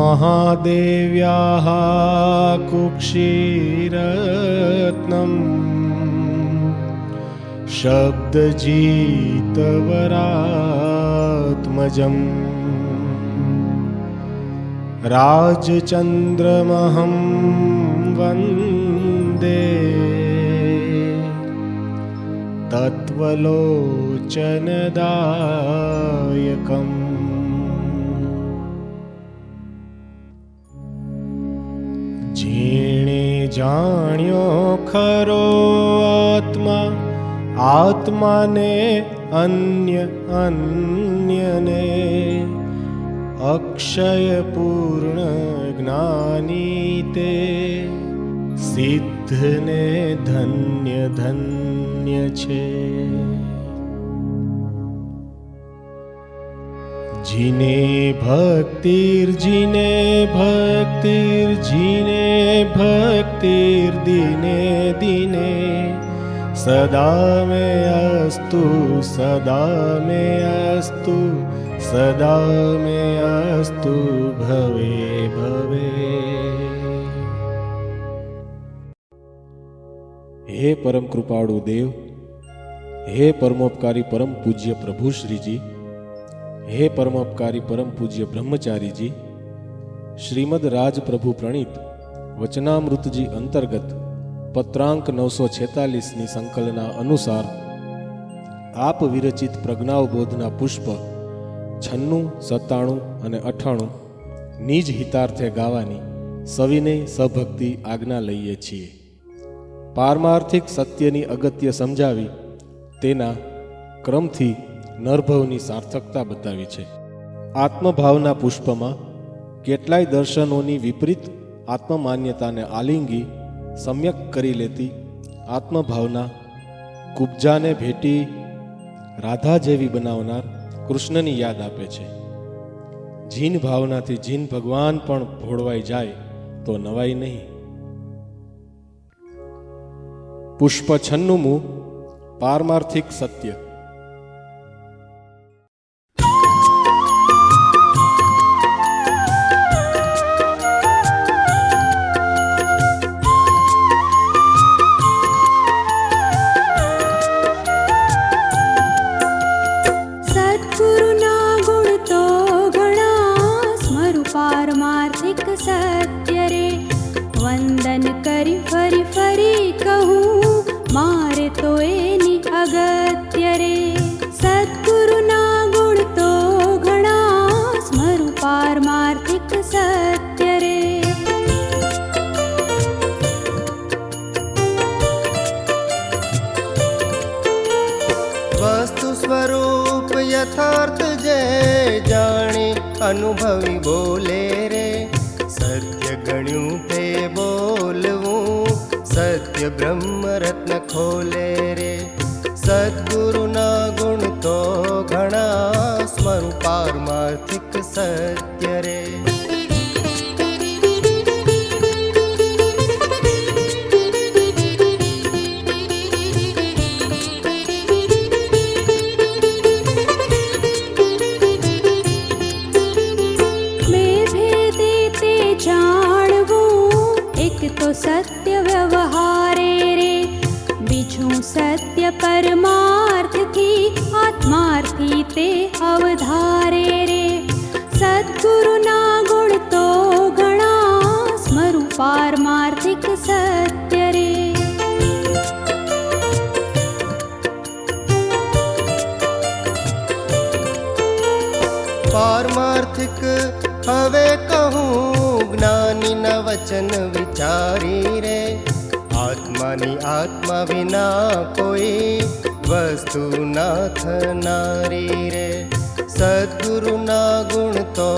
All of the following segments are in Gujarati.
महादेव्याः कुक्षीरत्नम्। शब्दजीतवरात्मजम्। राजचन्द्रमहं वन्दे। तत्त्वलोचनदायकम् જેણે જાણ્યો ખરો આત્મા. આત્માને અન્ય અન્યને. અક્ષય પૂર્ણ જ્ઞાની તે. સિદ્ધને ધન્ય ધન્ય છે. જીને ભક્તિર જીને ભક્તિર જીને ભક્તિર દિને. દિને સદા મે અસ્તુ સદા મે અસ્તુ સદા મે અસ્તુ ભવે ભવે. હે પરમ કૃપાળુ દેવ, હે પરમોપકારી પરમ પૂજ્ય પ્રભુ શ્રીજી હે પરમોપકારી પરમ પૂજ્ય બ્રહ્મચારીજી, શ્રીમદ રાજપ્રભુ પ્રણીત વચનામૃતજી અંતર્ગત પત્રાંક નવસો છેતાલીસની સંકલના અનુસાર આપ વિરચિત પ્રજ્ઞાવબોધના પુષ્પ છન્નું, સત્તાણું અને અઠાણું નિજ હિતાર્થે ગાવાની સવિનય સભક્તિ આજ્ઞા લઈએ છીએ. પારમાર્થિક સત્યની અગત્ય સમજાવી તેના ક્રમથી નરભવની સાર્થકતા બતાવી છે. આત્મભાવના પુષ્પમાં કેટલાય દર્શનોની વિપરીત આત્મમાન્યતાને આલિંગી સમ્યક કરી લેતી આત્મભાવના કુબજાને ભેટી રાધા જેવી બનાવનાર કૃષ્ણની યાદ આપે છે. જીન ભાવનાથી જીન ભગવાન પણ ભોળવાઈ જાય તો નવાઈ નહીં. પુષ્પ છન્નુમું પારમાર્થિક સત્ય. પારમાર્થિક સત્ય રે. વંદન કરી ફરી ફરી કહું, મારે તો એની અગત્ય રે. સદ્ગુરુના ગુણ તો ઘણા સ્મરુ પારમાર્થિક સત્ય રે. વસ્તુ સ્વરૂપ યથાર્થ જે જાણી અનુભવી સત્ય બ્રહ્મ રત્ન ખોલે રે સદગુરુના ગુણ તો ઘણા સ્મરું પારમાર્થિક સત્ય રે આત્મા વિના કોઈ વસ્તુ ના થનારી રે. સદગુરુના ગુણ તો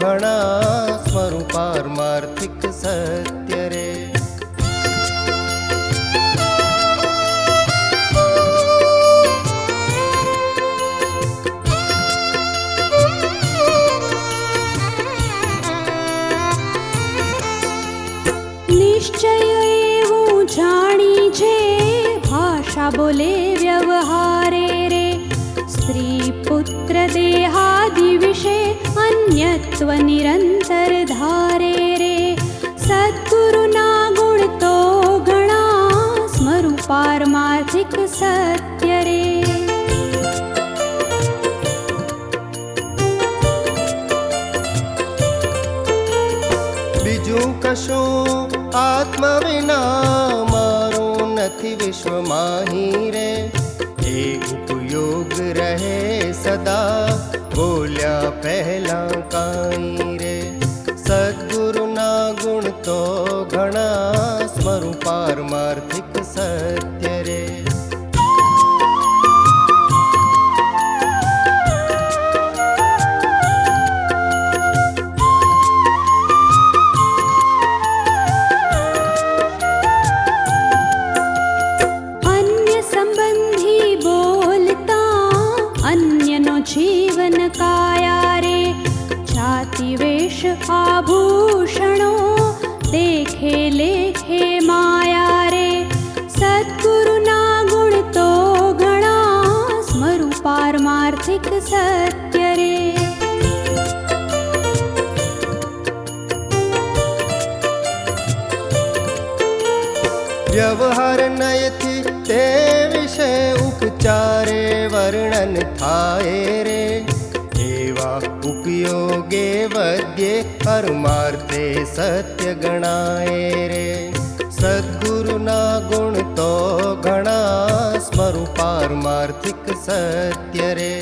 ઘણા સ્મરું પારમાર્થિક ભાષા બોલે વ્યવહારે રે સ્ત્રી પુત્ર દેહાદિ વિશે અન્ય પુણ્યત્વ નિરંતર ધારે રે સદ્ગુરુના ગુણ તો ઘણા સ્મરું પારમાર્થિક વિશ્વમાં रे ये उपयोग રહે સદા બોલ્યા પહેલા કાંઈ લેખે માયા રે? સદગુરુના ગુણ તો ઘણા સ્મરું પારમાર્થિક સત્ય રે. વ્યવહાર નયથી તે વિશે ઉપચારે વર્ણન થાય રે. એવા ઉપયોગે વદ્યે પરમાર્થે સત્ય ગણાય રે સદગુરુના ગુણ તો ઘણા સ્મરું પારમાર્થિક સત્ય રે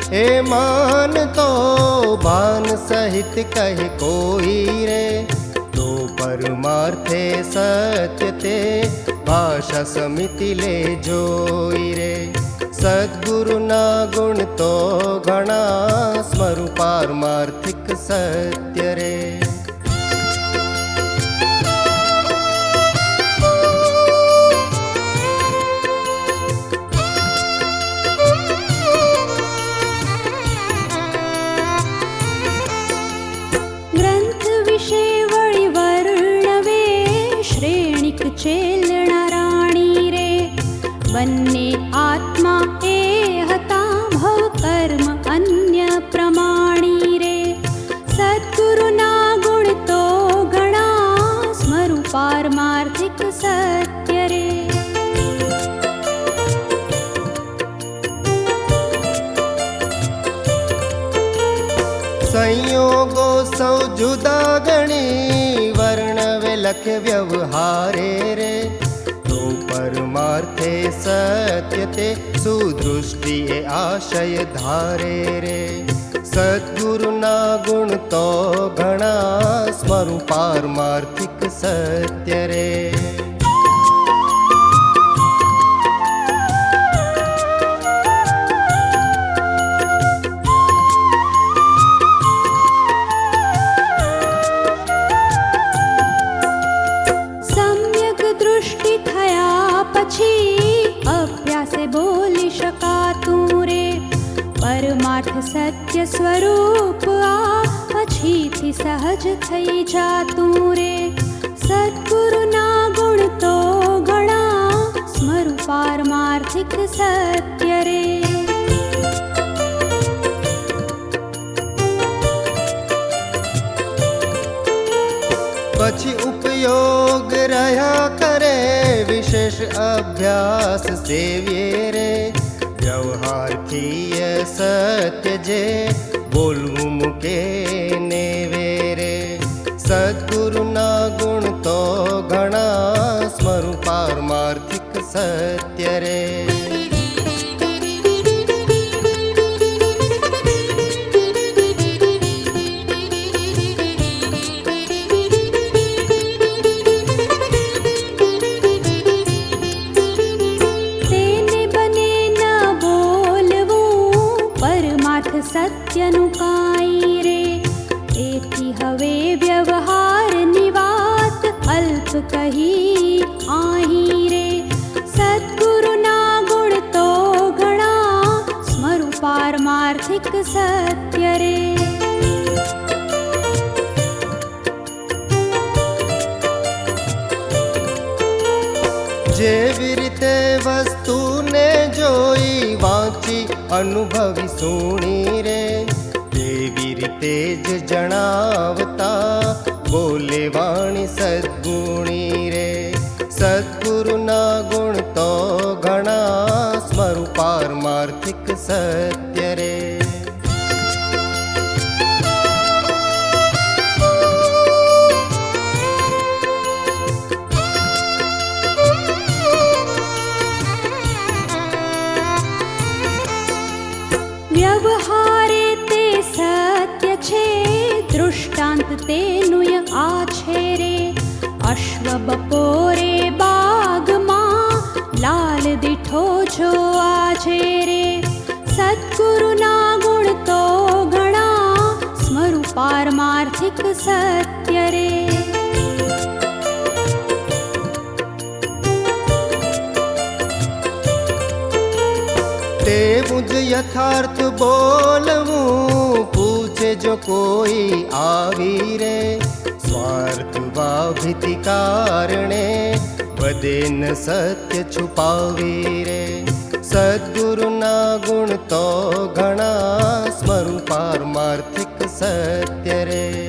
નથી मान तो ભાન સહિત કહે કોઈ રે. તો પરમાર્થે સત્ય તે ભાષા સમિતિ લે જોઈ રે. સદગુરુના ગુણ તો ઘણા સ્મરું પારમાર્થિક સત્ય રે. બંને આત્મા એ હતા ભવ કર્મ અન્ય પ્રમાણી રે. સદગુરુના ગુણ તો ઘણા સ્મરુ પારમાર્થિક સત્ય રે. સંયોગો સૌ જુદા ગણી, વર્ણવે લખ વ્યવહારે રે. પરમાર્થે સત્ય તે સુદૃષ્ટિએ આશય ધારે રે સદગુરુના ગુણ તો ઘણા સ્મરું પારમાર્થિક સત્ય રે સત્ય સ્વરૂપ આ પછીથી સહજ થઈ જાતું રે સદગુરુના ગુણ તો ઘણા સ્મરુ પારમાર્થિક સત્ય રે પછી ઉપયોગ રહ્યા કરે વિશેષ અભ્યાસ સેવ્યે રે વ્યવહારથી સત્ય જે બોલવું મૂકે ને વેરે. સદગુરુના ગુણ તો ઘણા સ્મરું પારમાર્થિક સત્યનું કાંઈ રે એથી હવે વ્યવહારની વાત અલ્પ કહી આહી રે સદ્ગુરુના ગુણ તો ઘણા સ્મરુ પારમાર્થિક સત્ય રે જેવી રીતે વસ્તુને જોઈ વાંચી અનુભવી સુણી રે તેવી રીતે જ જણાવતા બોલે વાણી સદગુણી રે. સદગુરુના ગુણ તો ઘણા સ્વરૂપાર માર્થિક સત્ય સત્ય રે તેવું જ યથાર્થ બોલવું પૂછે જો કોઈ આવી રે સ્વાર્થ વાભિતિ કારણે વધે ન સત્ય છુપાવી રે સદગુરુના ગુણ તો ઘણા સ્મરુ સત્ય રે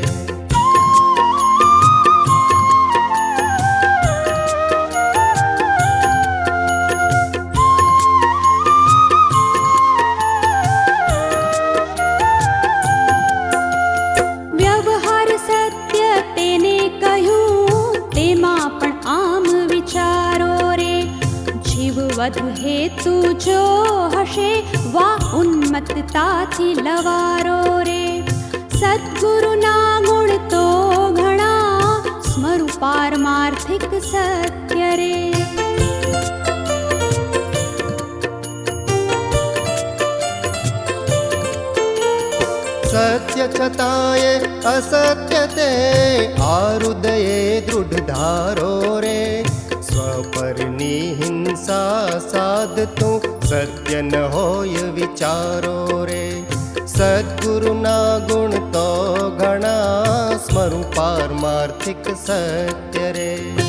જીવ વધુ હેતુ જો હશે વા ઉન્મત્તતાથી લવારો રે સદગુરુના ગુણ તો ઘણા સ્મરુ પારમાર્થિક સત્ય રે સત્ય सा साध तूं सत्य न होय विचारो रे। सद्गुरुना घणा स्मरु पारमार्थिक सत्य रे।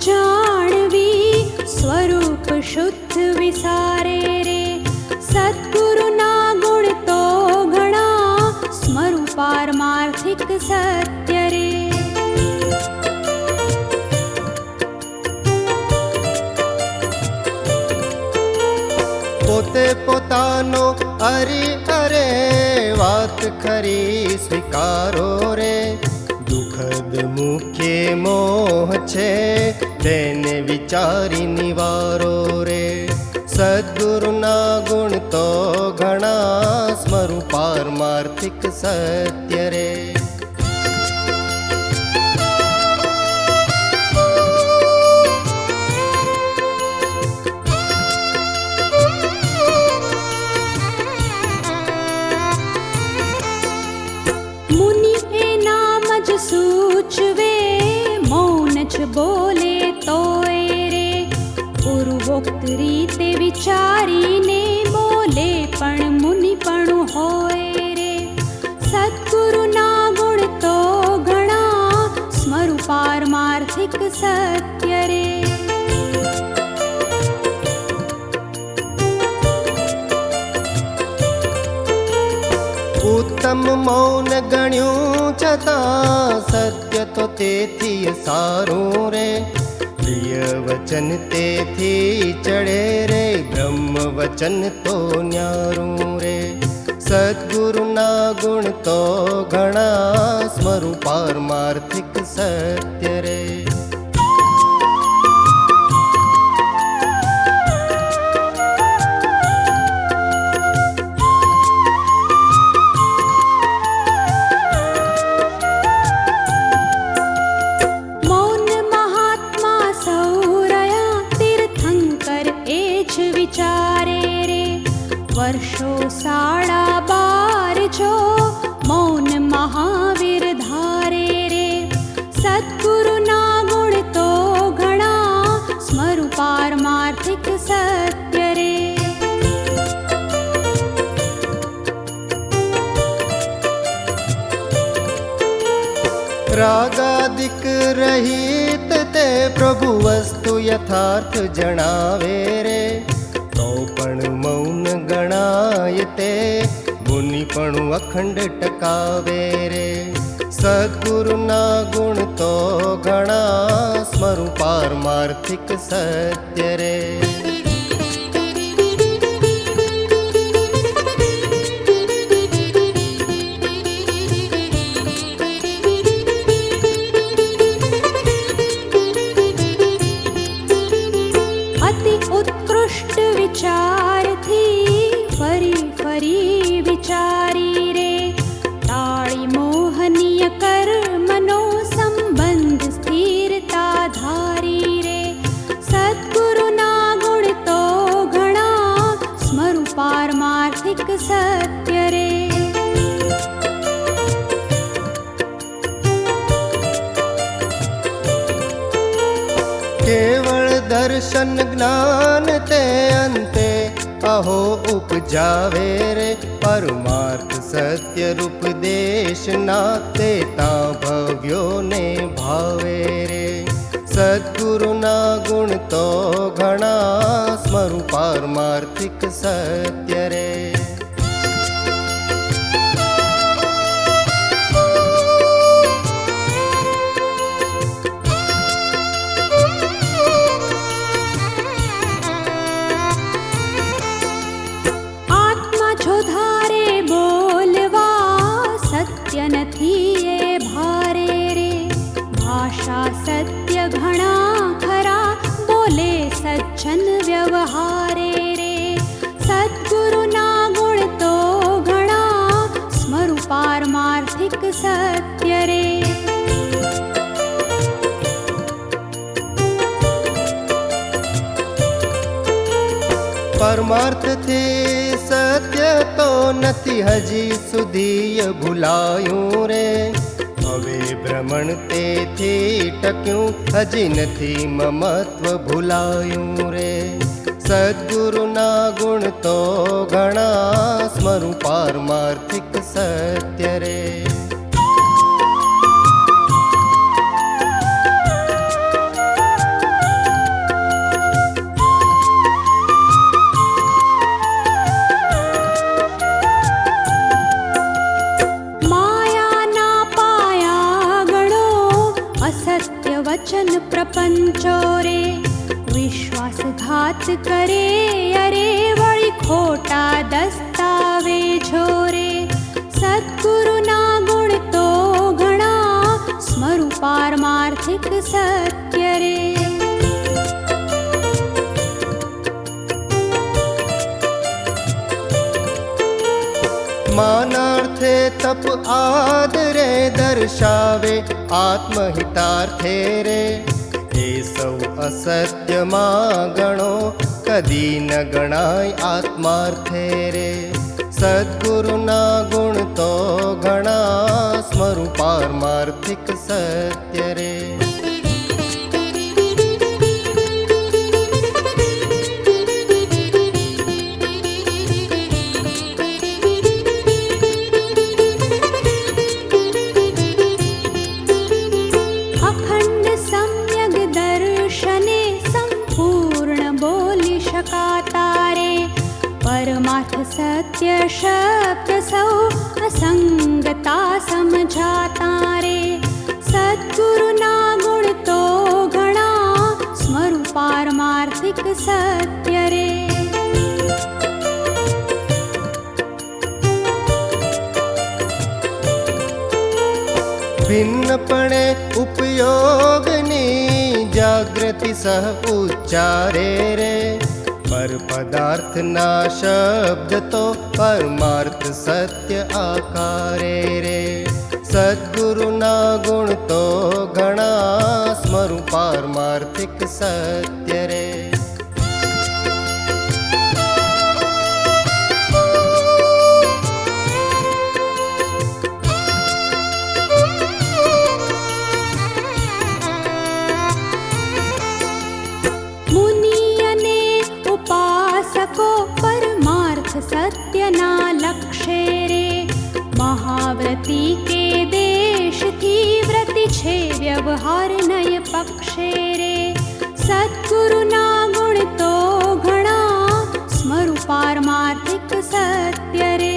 જાણવી, સ્વરૂપ શુદ્ધ વિસારે રે. સદગુરુના ગુણ તો ઘણા સ્મરુ પારમાર્થિક સત્ય રે. પોતે પોતાનો અરી અરે વાત ખરી સ્વીકારો. મોહ છે તેને વિચારી નિવારો રે. સદગુરુના ગુણ તો ઘણા સ્વરૂપાર પારમાર્થિક સત્ય રે. મૌન ગણ્યું છતાં સત્ય તો તેથી સારું રે. પ્રિય વચન તેથી ચડે રે, બ્રહ્મ વચન તો ન્યારું રે. સદગુરુના ગુણ તો ઘણા સ્મરુ પારમાર્થિક સત્ય રે. યથાર્થ જણાવે રે. તો પણ મૌન ગણાય તે. મુનિ પણ અખંડ ટકાવે રે. સદગુરુના ગુણ તો ઘણા. સ્મરુ પારમાર્થિક સત્ય રે. કેવળ દર્શન જ્ઞાન તે અંતે અહો ઉપજાવે રે પરમાર્થ સત્ય રૂપ દેશના તે તા ભવ્યોને ભાવે રે. સદગુરુના ગુણ તો ઘણા સ્મરુ પારમાર્થિક સત્ય રે. પરમાર્થથી સત્ય તો નથી હજી સુધી ભૂલાયું રે. હવે ભ્રમણ તેથી ટક્યું, હજી નથી મમત્વ ભૂલાયું રે. સદગુરુના ગુણ તો ઘણા સ્મરુ પારમાર્થિક સત્ય રે. પ્રપંચો રે વિશ્વાસઘાત કરે અરે વળી ખોટા દસ્તાવેજો રે સદગુરુના ગુણ તો ઘણા સ્મરુ પારમાર્થિક સત્ય રે માનાર્થે તપ આદરે દર્શાવે આત્મહિતાર્થે રે સૌ અસત્યમાં ગણો કદી ન ગણાય આત્માર્થે રે સદગુરુના ગુણ તો ઘણા સ્મરુ પારમાર્થિક સત્ય રે પરમાર્થ સત્ય શબ્દ સૌ અસંગતા સમજાતા રે સદગુરુના ગુણ તો ઘણા સ્મરુ પારમાર્થિક સત્ય રે ભિન્નપણે ઉપયોગની જાગૃતિ સહ ઉચ્ચારે રે पदार्थ ना शब्द तो परमार्थ सत्य आकारे। સ્મરુ પારમાર્થિક સત્ય રે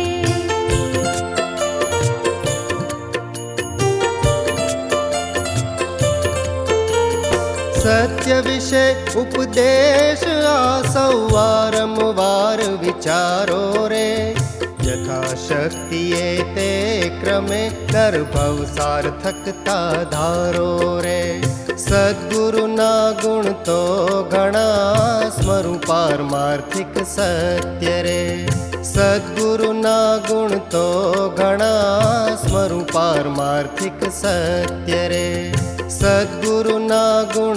સત્ય વિશે ઉપદેશ આ સૌ વારંવાર વિચારો રે યથાશક્તિએ તે ક્રમે ગર્ભવ સાર્થકતા ધારો રે સદગુરુના ગુણ સ્મરુ સત્ય રે. સદગુરુના ગુણ તો ઘણા સ્મરુ પારમાર્થિક સત્ય રે. સદગુરુના ગુણ